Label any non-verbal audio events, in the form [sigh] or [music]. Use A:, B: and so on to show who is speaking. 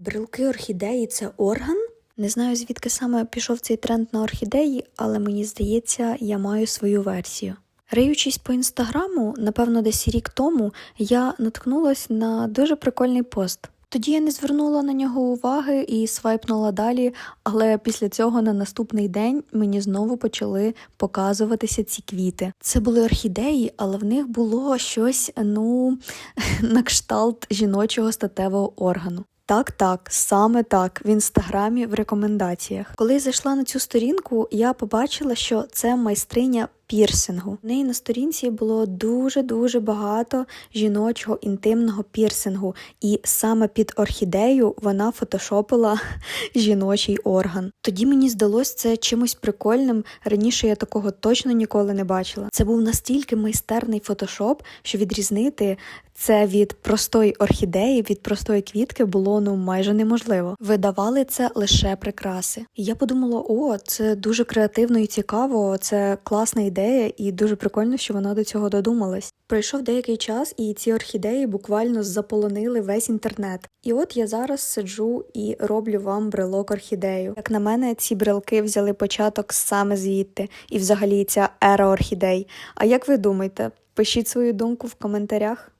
A: Брилки орхідеї це орган? Не знаю, звідки саме пішов цей тренд на орхідеї, але мені здається, я маю свою версію. Риючись по інстаграму, напевно, десь рік тому, я наткнулась на дуже прикольний пост. Тоді я не звернула на нього уваги і свайпнула далі, але після цього на наступний день мені знову почали показуватися ці квіти. Це були орхідеї, але в них було щось, ну, [laughs] на кшталт жіночого статевого органу. Так, так, саме так в інстаграмі в рекомендаціях. Коли зайшла на цю сторінку, я побачила, що це майстриня пірсингу. В неї на сторінці було дуже дуже багато жіночого інтимного пірсингу, і саме під орхідею вона фотошопила [laughs] жіночий орган. Тоді мені здалось це чимось прикольним. Раніше я такого точно ніколи не бачила. Це був настільки майстерний фотошоп, що відрізнити це від простої орхідеї, від простої квітки було ну майже неможливо. Видавали це лише прикраси. Я подумала: о, це дуже креативно і цікаво, це класна ідея, і дуже прикольно, що вона до цього додумалась. Пройшов деякий час, і ці орхідеї буквально заполонили весь інтернет. І от я зараз сиджу і роблю вам брелок орхідею. Як на мене, ці брелки взяли початок саме звідти, і взагалі ця ера орхідей. А як ви думаєте? Пишіть свою думку в коментарях.